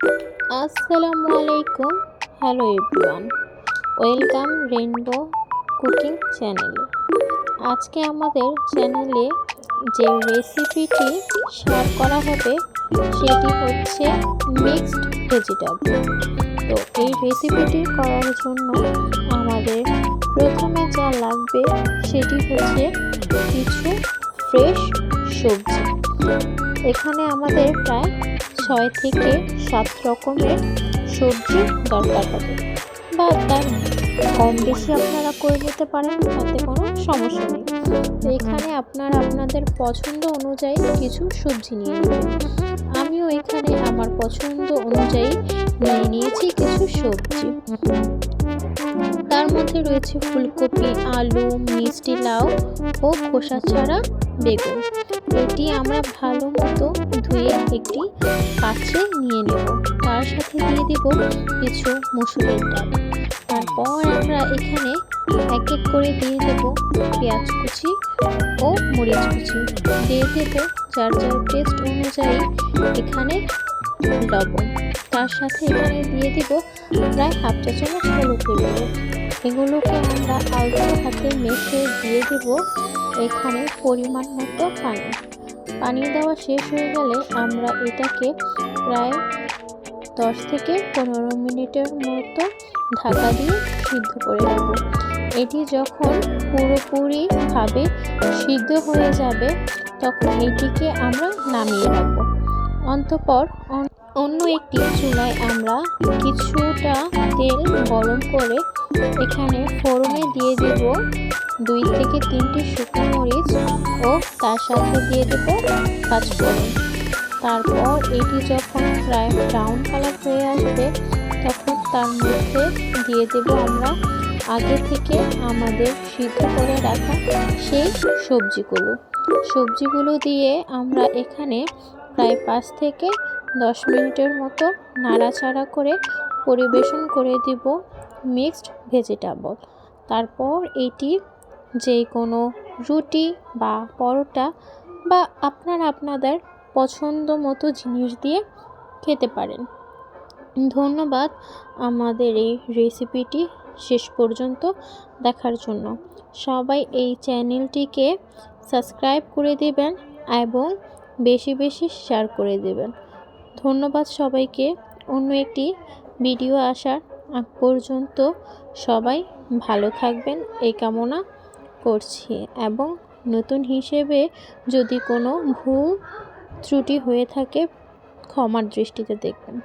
আসসালামু আলাইকুম। Hello everyone welcome rainbow cooking চ্যানেলে আজকে আমাদের চ্যানেলে যে রেসিপিটি শেয়ার করা হবে, সেটি হচ্ছে মিক্সড ভেজিটেবল তো এই রেসিপিটি করার জন্য আমাদের প্রথমে যা লাগবে, সেটি হচ্ছে কিছু ফ্রেশ সবজি। এখানে আমাদের প্রায় ছয় থেকে সাত রকমের সবজি দরকার হবে। বা তার কম বেশি আপনারা করে নিতে পারেন, তাতে কোনো সমস্যা নেই। এখানে আপনারা আপনাদের পছন্দ অনুযায়ী কিছু সবজি নিয়ে নেবেন। আমিও এখানে আমার পছন্দ অনুযায়ী নিয়ে নিয়েছি কিছু সবজি। তার মধ্যে রয়েছে ফুলকপি, আলু, মিষ্টি লাউ ও খোসা ছাড়া বেগুন। এটি আমরা ভালো একটি পাত্রে নিয়ে নেব। তার সাথে দিয়ে দেব কিছু মুসুরের ডাল। তারপর আমরা এখানে এক এক করে দিয়ে দেব পেঁয়াজ কুচি ও মরিচ কুচি। দিয়ে দেব যার যার টেস্ট অনুযায়ী এখানে লবণ। তার সাথে এখানে দিয়ে দেব প্রায় হাফ চা চামচ হলুদ দেবো এগুলোকে আমরা আলতো হাতে মেখে দিয়ে দেব এখানে পরিমাণ মতো পানি। পানি দেওয়া শেষ হয়ে গেলে আমরা এটাকে প্রায় দশ থেকে পনেরো মিনিটের মতো ঢাকা দিয়ে সিদ্ধ করে নেব। এটি যখন পুরোপুরিভাবে সিদ্ধ হয়ে যাবে, তখন এটিকে আমরা নামিয়ে রাখব। অন্তপর অন্য একটি চুলায় আমরা কিছুটা তেল গরম করে এখানে ফোড়নে দিয়ে দেব দুই থেকে তিনটি শুকনো মরিচ তার সাথে দিয়ে দেব পাঁচফোড়ন। তারপর এটি যখন প্রায় ব্রাউন কালার হয়ে আসবে, তখন তার মধ্যে দিয়ে দেব আমরা আগে থেকে আমাদের সিদ্ধ করে রাখা সেই সবজিগুলো। সবজিগুলো দিয়ে আমরা এখানে প্রায় পাঁচ থেকে দশ মিনিটের মতো নাড়াচাড়া করে পরিবেশন করে দিব মিক্সড ভেজিটেবল। তারপর এটি যে কোনো রুটি বা পরোটা বা আপনারা আপনাদের পছন্দ মতো জিনিস দিয়ে খেতে পারেন। ধন্যবাদ আমাদের এই রেসিপিটি শেষ পর্যন্ত দেখার জন্য। সবাই এই চ্যানেলটিকে সাবস্ক্রাইব করে দেবেন এবং বেশি বেশি শেয়ার করে দেবেন। ধন্যবাদ সবাইকে। অন্য একটি ভিডিও আসার আগ পর্যন্ত সবাই ভালো থাকবেন। এই কামনা করছি এবং নতুন হিসেবে যদি কোনো ভুল ত্রুটি হয়ে থাকে ক্ষমার দৃষ্টিতে দেখবেন।